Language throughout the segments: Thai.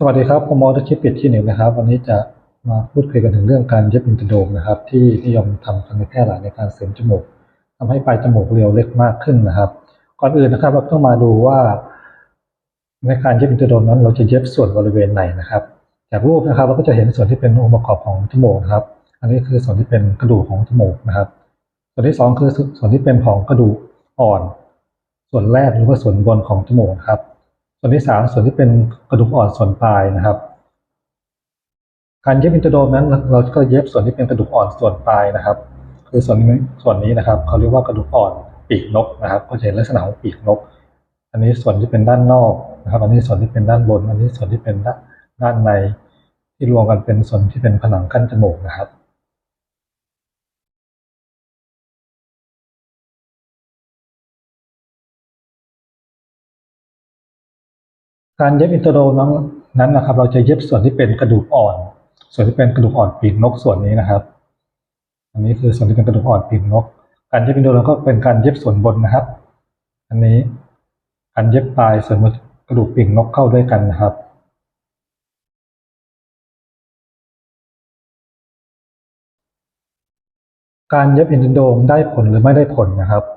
สวัสดีครับ ผมมอเตอร์ชิปปิดที่หนึ่งนะครับ วันนี้จะมาพูดคุยกันถึงเรื่องการเย็บอินเตอร์โดมนะครับ ที่นิยมทำกันในแพร่หลายในการเสริมจมูกทำให้ปลายจมูกเรียวเล็กมากขึ้นนะครับ ก่อนอื่นนะครับ เราต้องมาดูว่า ในการเย็บอินเตอร์โดมนั้น เราจะเย็บส่วนบริเวณไหนนะครับ จากรูปนะครับเราก็จะเห็นส่วนที่เป็นองค์ประกอบของจมูกนะครับ อันนี้คือส่วนที่เป็นกระดูกของจมูกนะครับ ส่วนที่สองคือส่วนที่เป็นของกระดูกอ่อน ส่วนแรกหรือว่าส่วนบนของจมูกครับ วนที่สามส่วนที่เป็นกระดูกอ่อนส่วนปลายนะครับ การเย็บอินเตอร์โดมนั้น เราก็เย็บส่วนที่เป็นกระดูกอ่อนส่วนปลายนะครับ คือส่วนนี้ส่วนนี้นะครับเขาเรียกว่ากระดูกอ่อนปีกนกนะครับ ก็จะเห็นลักษณะของปีกนก อันนี้ส่วนที่เป็นด้านนอกนะครับ อันนี้ส่วนที่เป็นด้านบน อันนี้ส่วนที่เป็นด้านด้านในที่รวมกันเป็นส่วนที่เป็นผนังกั้นจมูกนะครับ การเย็บอินเตอร์โดนั้นนั้นนะครับ เราจะเย็บส่วนที่เป็นกระดูกอ่อน ส่วนที่เป็นกระดูกอ่อนปีกนกส่วนนี้นะครับ อันนี้คือส่วนที่เป็นกระดูกอ่อนปีกนก การเย็บอินเตอร์โดก็เป็นการเย็บส่วนบนนะครับ อันนี้การเย็บปลายส่วนกระดูกปีกนกเข้าด้วยกันนะครับการเย็บอินเตอร์โดมได้ผลหรือไม่ได้ผลนะครับ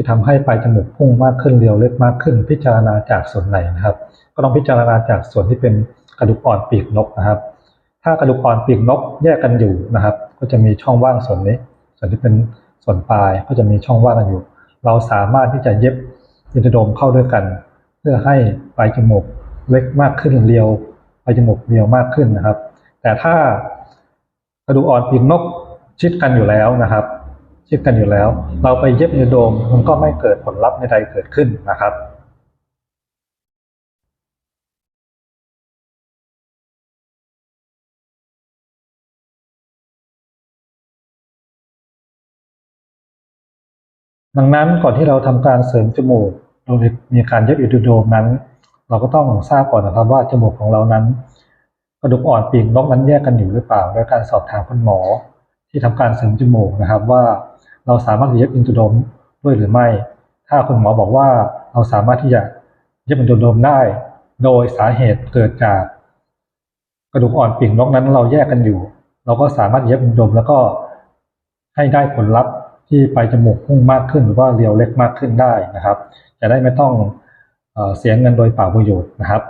ที่ทำให้ปลายจมูกพุ่งมากขึ้นเรียวเล็กมากขึ้น พิจารณาจากส่วนไหนนะครับ ก็ต้องพิจารณาจากส่วนที่เป็นกระดูกอ่อนปีกนกนะครับ ถ้ากระดูกอ่อนปีกนกแยกกันอยู่นะครับ ก็จะมีช่องว่างส่วนนี้ ส่วนที่เป็นส่วนปลายก็จะมีช่องว่างกันอยู่ เราสามารถที่จะเย็บอินเตอโดมเข้าด้วยกัน เพื่อให้ปลายจมูกเล็กมากขึ้นเรียวปลายจมูกเรียวมากขึ้นนะครับ แต่ถ้ากระดูกอ่อนปีกนกชิดกันอยู่แล้วนะครับ ชิดกันอยู่แล้ว เราไปเย็บอินเตอร์โดมมันก็ไม่เกิดผลลัพธ์ใดๆเกิดขึ้นนะครับดังนั้นก่อนที่เราทำการเสริมจมูกโดยมีการเย็บอินเตอร์โดมนั้น เราก็ต้องทราบก่อนนะครับว่าจมูกของเรานั้น กระดูกอ่อนปีกนกนั้นแยกกันอยู่หรือเปล่าโดยการสอบถามคุณหมอ ที่ทำการเสริมจมูกนะครับ ว่าเราสามารถเย็บอินเตอร์โดมด้วยหรือไม่ ถ้าคุณหมอบอกว่าเราสามารถที่จะเย็บอินเตอร์โดมได้ โดยสาเหตุเกิดจากกระดูกอ่อนปีกนกนั้นเราแยกกันอยู่ เราก็สามารถเย็บอินเตอร์โดมแล้วก็ให้ได้ผลลัพธ์ที่ปลายจมูกพุ่งมากขึ้น หรือว่าเรียวเล็กมากขึ้นได้นะครับ จะได้ไม่ต้องเสียเงินโดยเปล่าประโยชน์นะครับ